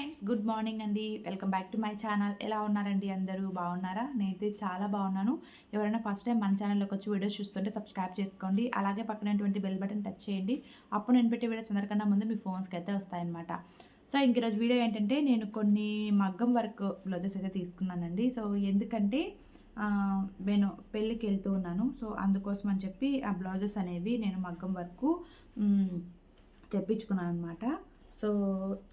Friends good morning అండి. Welcome back to my channel. ఎలా ఉన్నారండి అందరూ? బాగున్నారా? నేనైతే చాలా బాగున్నాను. ఎవరైనా ఫస్ట్ టైం మన ఛానల్లోకి వచ్చి వీడియోస్ చూస్తుంటే సబ్స్క్రైబ్ చేసుకోండి. అలాగే పక్కనటువంటి బెల్ బటన్ టచ్ చేయండి. అప్పుడు నేను పెట్టే వీడియోస్ అందరికన్నా ముందు మీ ఫోన్స్కి అయితే వస్తాయన్నమాట. సో ఇంక ఈరోజు వీడియో ఏంటంటే నేను కొన్ని మగ్గం వర్క్ బ్లౌజెస్ అయితే తీసుకున్నానండి. సో ఎందుకంటే నేను పెళ్ళికి వెళ్తూ ఉన్నాను. సో అందుకోసం అని చెప్పి ఆ బ్లౌజెస్ అనేవి నేను మగ్గం వర్క్ తెప్పించుకున్నాను అనమాట సో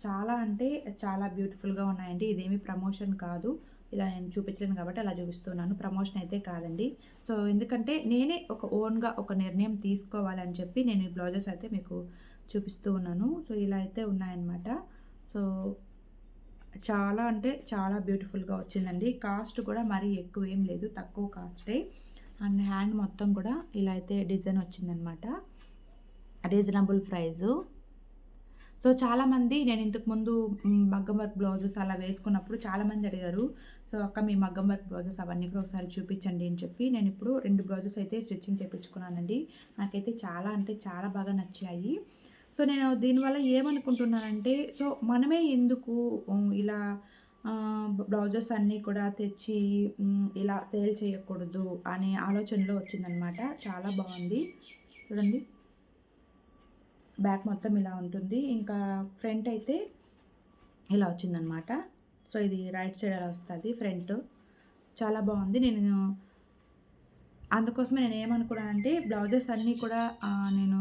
చాలా అంటే చాలా బ్యూటిఫుల్గా ఉన్నాయండి. ఇదేమి ప్రమోషన్ కాదు. ఇలా నేను చూపించలేను కాబట్టి అలా చూపిస్తున్నాను. ప్రమోషన్ అయితే కాదండి. సో ఎందుకంటే నేనే ఒక ఓన్గా ఒక నిర్ణయం తీసుకోవాలని చెప్పి నేను ఈ బ్లౌజెస్ అయితే మీకు చూపిస్తూ ఉన్నాను. సో ఇలా అయితే ఉన్నాయన్నమాట. సో చాలా అంటే చాలా బ్యూటిఫుల్గా వచ్చిందండి. కాస్ట్ కూడా మరీ ఎక్కువ ఏం లేదు. తక్కువ కాస్టే. అండ్ హ్యాండ్ మొత్తం కూడా ఇలా అయితే డిజైన్ వచ్చిందనమాట రీజనబుల్ ప్రైజు. సో చాలామంది నేను ఇంతకు ముందు మగ్గం వర్క్ బ్లౌజెస్ అలా వేసుకున్నప్పుడు చాలామంది అడిగారు సో అక్క మీ మగ్గం వర్క్ బ్లౌజెస్ అవన్నీ కూడా ఒకసారి చూపించండి అని చెప్పి. నేను ఇప్పుడు రెండు బ్లౌజెస్ అయితే స్టిచ్చింగ్ చేయించుకున్నానండి నాకైతే చాలా అంటే చాలా బాగా నచ్చాయి. సో నేను దీనివల్ల ఏమనుకుంటున్నానంటే సో మనమే ఎందుకు ఇలా బ్లౌజెస్ అన్నీ కూడా తెచ్చి ఇలా సేల్ చేయకూడదు అనే ఆలోచనలో వచ్చిందనమాట. చాలా బాగుంది. చూడండి. బ్యాక్ మొత్తం ఇలా ఉంటుంది. ఇంకా ఫ్రంట్ అయితే ఇలా వచ్చిందనమాట సో ఇది రైట్ సైడ్ అలా వస్తుంది ఫ్రంట్. చాలా బాగుంది. నేను అందుకోసమే నేను ఏమనుకున్నానంటే బ్లౌజెస్ అన్నీ కూడా నేను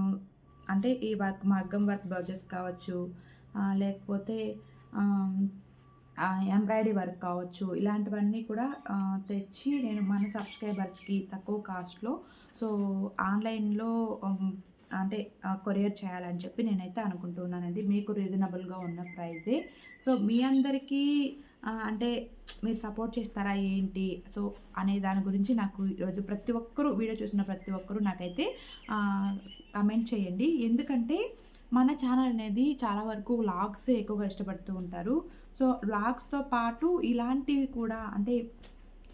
అంటే ఈ వర్క్ మగ్గం వర్క్ బ్లౌజెస్ కావచ్చు లేకపోతే ఎంబ్రాయిడరీ వర్క్ కావచ్చు ఇలాంటివన్నీ కూడా తెచ్చి నేను మన సబ్స్క్రైబర్స్కి తక్కువ కాస్ట్లో సో ఆన్లైన్లో అంటే కొరియర్ చేయాలని చెప్పి నేనైతే అనుకుంటున్నానండి మీకు రీజనబుల్గా ఉన్న ప్రైజే. సో మీ అందరికీ అంటే మీరు సపోర్ట్ చేస్తారా ఏంటి? సో అనే దాని గురించి నాకు ఈరోజు ప్రతి ఒక్కరూ వీడియో చూసిన ప్రతి ఒక్కరూ నాకైతే కమెంట్ చేయండి. ఎందుకంటే మన ఛానల్ అనేది చాలా వరకు వ్లాగ్స్ ఎక్కువగా ఇష్టపడుతూ ఉంటారు. సో వ్లాగ్స్తో పాటు ఇలాంటివి కూడా అంటే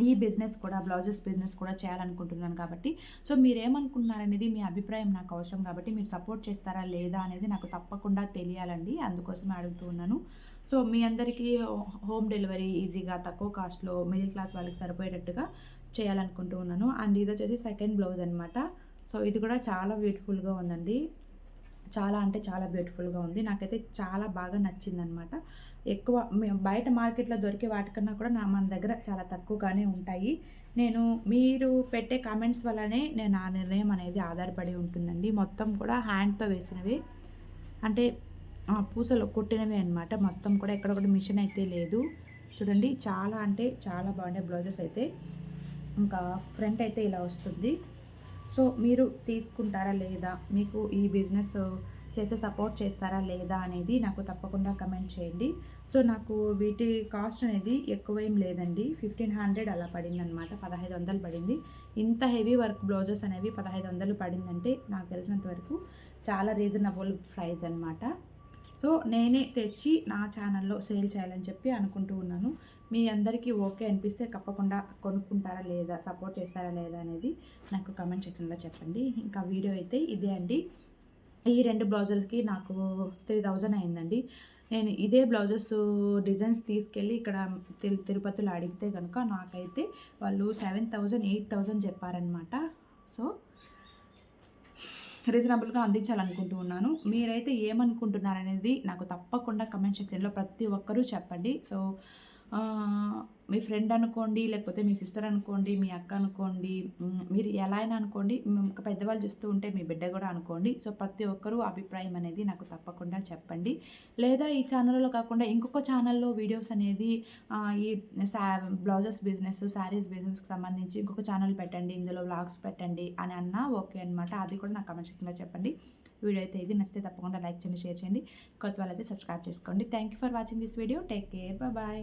ఈ బిజినెస్ కూడా బ్లౌజెస్ బిజినెస్ కూడా చేయాలనుకుంటున్నాను కాబట్టి. సో మీరేమనుకున్నారనేది మీ అభిప్రాయం నాకు అవసరం కాబట్టి మీరు సపోర్ట్ చేస్తారా లేదా అనేది నాకు తప్పకుండా తెలియాలండి. అందుకోసం అడుగుతూ ఉన్నాను. సో మీ అందరికీ హోమ్ డెలివరీ ఈజీగా తక్కువ కాస్ట్లో మిడిల్ క్లాస్ వాళ్ళకి సరిపోయేటట్టుగా చేయాలనుకుంటూ ఉన్నాను. అండ్ ఇది వచ్చేసి సెకండ్ బ్లౌజ్ అనమాట సో ఇది కూడా చాలా బ్యూటిఫుల్గా ఉందండి. చాలా అంటే చాలా బ్యూటిఫుల్గా ఉంది. నాకైతే చాలా బాగా నచ్చిందనమాట ఎక్కువ బయట మార్కెట్లో దొరికే వాటికన్నా కూడా నా మన దగ్గర చాలా తక్కువగానే ఉంటాయి. నేను మీరు పెట్టే కామెంట్స్ వల్లనే నేను ఆ నిర్ణయం అనేది ఆధారపడి ఉంటుందండి. మొత్తం కూడా హ్యాండ్తో వేసినవి. అంటే ఆ, పూసలు కుట్టినవి అనమాట మొత్తం కూడా ఎక్కడ కూడా మిషన్ అయితే లేదు. చూడండి చాలా అంటే చాలా బాగుండే బ్లౌజెస్ అయితే. ఇంకా ఫ్రంట్ అయితే ఇలా వస్తుంది. సో మీరు తీసుకుంటారా లేదా? మీకు ఈ బిజినెస్ చేసే సపోర్ట్ చేస్తారా లేదా అనేది నాకు తప్పకుండా కమెంట్ చేయండి. సో నాకు వీటి కాస్ట్ అనేది ఎక్కువ ఏం లేదండి. ఫిఫ్టీన్ హండ్రెడ్ అలా పడింది అనమాట పదహైదు వందలు పడింది. ఇంత హెవీ వర్క్ బ్లౌజెస్ అనేవి పదహైదు వందలు పడిందంటే నాకు తెలిసినంత వరకు చాలా రీజనబుల్ ప్రైస్ అనమాట సో నేనే తెచ్చి నా ఛానల్లో సేల్ చేయాలని చెప్పి అనుకుంటూ ఉన్నాను. మీ అందరికీ ఓకే అనిపిస్తే తప్పకుండా కొనుక్కుంటారా లేదా సపోర్ట్ చేస్తారా లేదా అనేది నాకు కమెంట్ సెక్షన్లో చెప్పండి. ఇంకా వీడియో అయితే ఇదే అండి. ఈ రెండు బ్లౌజులకి నాకు త్రీ థౌజండ్ అయిందండి. నేను ఇదే బ్లౌజెస్ డిజైన్స్ తీసుకెళ్ళి ఇక్కడ తిరు తిరుపతిలో అడిగితే కనుక నాకైతే వాళ్ళు సెవెన్ థౌజండ్ ఎయిట్ థౌజండ్ చెప్పారనమాట సో రీజనబుల్గా అందించాలనుకుంటూ ఉన్నాను. మీరైతే ఏమనుకుంటున్నారనేది నాకు తప్పకుండా కమెంట్ సెక్షన్లో ప్రతి ఒక్కరూ చెప్పండి. సో మీ ఫ్రెండ్ అనుకోండి లేకపోతే మీ సిస్టర్ అనుకోండి మీ అక్క అనుకోండి మీరు ఎలా అయినా అనుకోండి మ్, పెద్దవాళ్ళు చూస్తూ ఉంటే మీ బిడ్డ కూడా అనుకోండి. సో ప్రతి ఒక్కరూ అభిప్రాయం అనేది నాకు తప్పకుండా చెప్పండి. లేదా ఈ ఛానల్లో కాకుండా ఇంకొక ఛానల్లో వీడియోస్ అనేది ఈ సా బ్లౌజెస్ బిజినెస్ శారీస్ బిజినెస్కి సంబంధించి ఇంకొక ఛానల్ పెట్టండి ఇందులో వ్లాగ్స్ పెట్టండి అని అన్నా ఓకే అనమాట అది కూడా నాకు కమెంట్ సెక్షన్లో చెప్పండి. వీడియో అయితే ఇది. నచ్చితే తప్పకుండా లైక్ చేయండి షేర్ చేయండి. కొత్త వాళ్ళైతే సబ్స్క్రైబ్ చేసుకోండి. Thank you for watching this video. Take care. Bye.